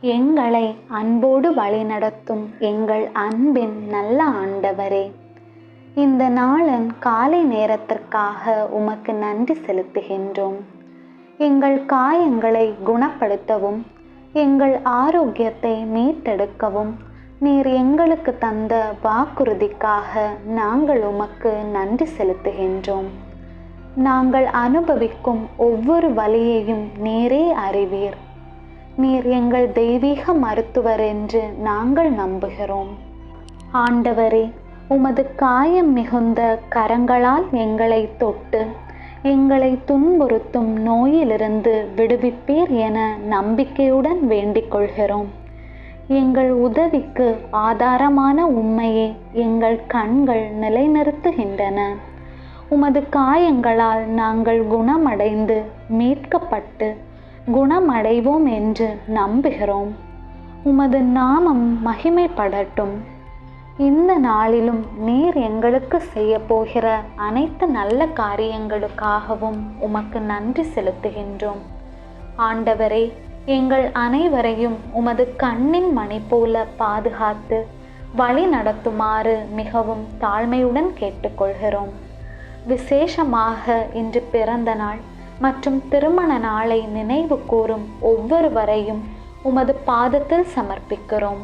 எங்களை அன்போடு வழிநடத்தும் எங்கள் அன்பின் நல்ல ஆண்டவரே இந்த நாளன் காலை நேரத்திற்காக உமக்கு நன்றி செலுத்துகின்றோம். எங்கள் காயங்களை குணப்படுத்தவும் எங்கள் ஆரோக்கியத்தை மீட்டெடுக்கவும் நீர் எங்களுக்கு தந்த வாக்குறுதிக்காக நாங்கள் உமக்கு நன்றி செலுத்துகின்றோம். நாங்கள் அனுபவிக்கும் ஒவ்வொரு வழியையும் நேரே அறிவீர். நீர் எங்கள் தெய்வீக மருத்துவர் என்று நாங்கள் நம்புகிறோம். ஆண்டவரே உமது காயம் மிகுந்த கரங்களால் எங்களை தொட்டு எங்களை துன்புறுத்தும் நோயிலிருந்து விடுவிப்பீர் என நம்பிக்கையுடன் வேண்டிக் கொள்கிறோம். எங்கள் உதவிக்கு ஆதாரமான உண்மையை எங்கள் கண்கள் நிலைநிறுத்துகின்றன. உமது காயங்களால் நாங்கள் குணமடைந்து மீட்கப்பட்டு குணமடைவோம் என்று நம்புகிறோம். உமது நாமம் மகிமைப்படட்டும். இந்த நாளிலும் நீர் எங்களுக்கு செய்ய போகிற அனைத்து நல்ல காரியங்களுக்காகவும் உமக்கு நன்றி செலுத்துகின்றோம். ஆண்டவரே எங்கள் அனைவரையும் உமது கண்ணின் மணி போல பாதுகாத்து வழி நடத்துமாறு மிகவும் தாழ்மையுடன் கேட்டுக்கொள்கிறோம். விசேஷமாக இன்று பிறந்த நாள் மற்றும் திருமண நாளை நினைவு கூறும் ஒவ்வொருவரையும் உமது பாதத்தில் சமர்ப்பிக்கிறோம்.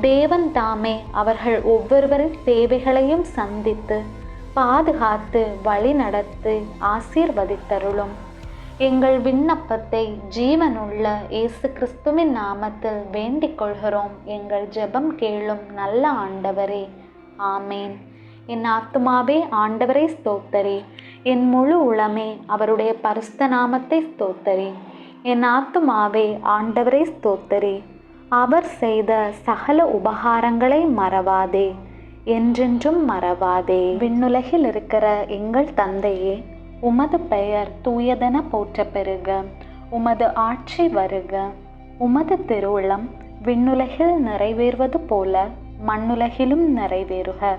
தேவன் தாமே அவர்கள் ஒவ்வொருவரின் தேவைகளையும் சந்தித்து பாதுகாத்து வழிநடத்து ஆசீர்வதித்தருளும். எங்கள் விண்ணப்பத்தை ஜீவனுள்ள இயேசு கிறிஸ்துவின் நாமத்தில் வேண்டிக் கொள்கிறோம். எங்கள் ஜெபம் கேளும் நல்ல ஆண்டவரே. ஆமேன். என் ஆத்துமாவே ஆண்டவரை ஸ்தோத்தரி. என் முழு உளமே அவருடைய பரிசுத்த நாமத்தை ஸ்தோத்தரி. என் ஆத்துமாவே ஆண்டவரை ஸ்தோத்தரி. அவர் செய்த சகல உபகாரங்களை மறவாதே. என்றென்றும் மறவாதே. விண்ணுலகில் இருக்கிற எங்கள் தந்தையே உமது பெயர் தூயதென போற்ற பெருக உமது ஆட்சி வருக. உமது திருவுளம் விண்ணுலகில் நிறைவேறுவது போல மண்ணுலகிலும் நிறைவேறுக.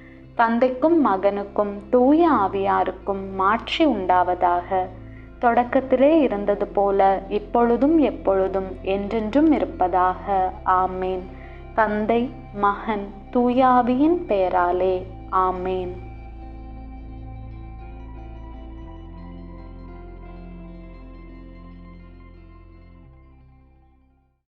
தந்தைக்கும் மகனுக்கும் தூய ஆவியாருக்கும் மாற்றி உண்டாவதாக. தொடக்கத்திலே இருந்தது போல இப்பொழுதும் எப்பொழுதும் என்றென்றும் இருப்பதாக. ஆமேன். தந்தை மகன் தூயாவியின் பெயராலே. ஆமேன்.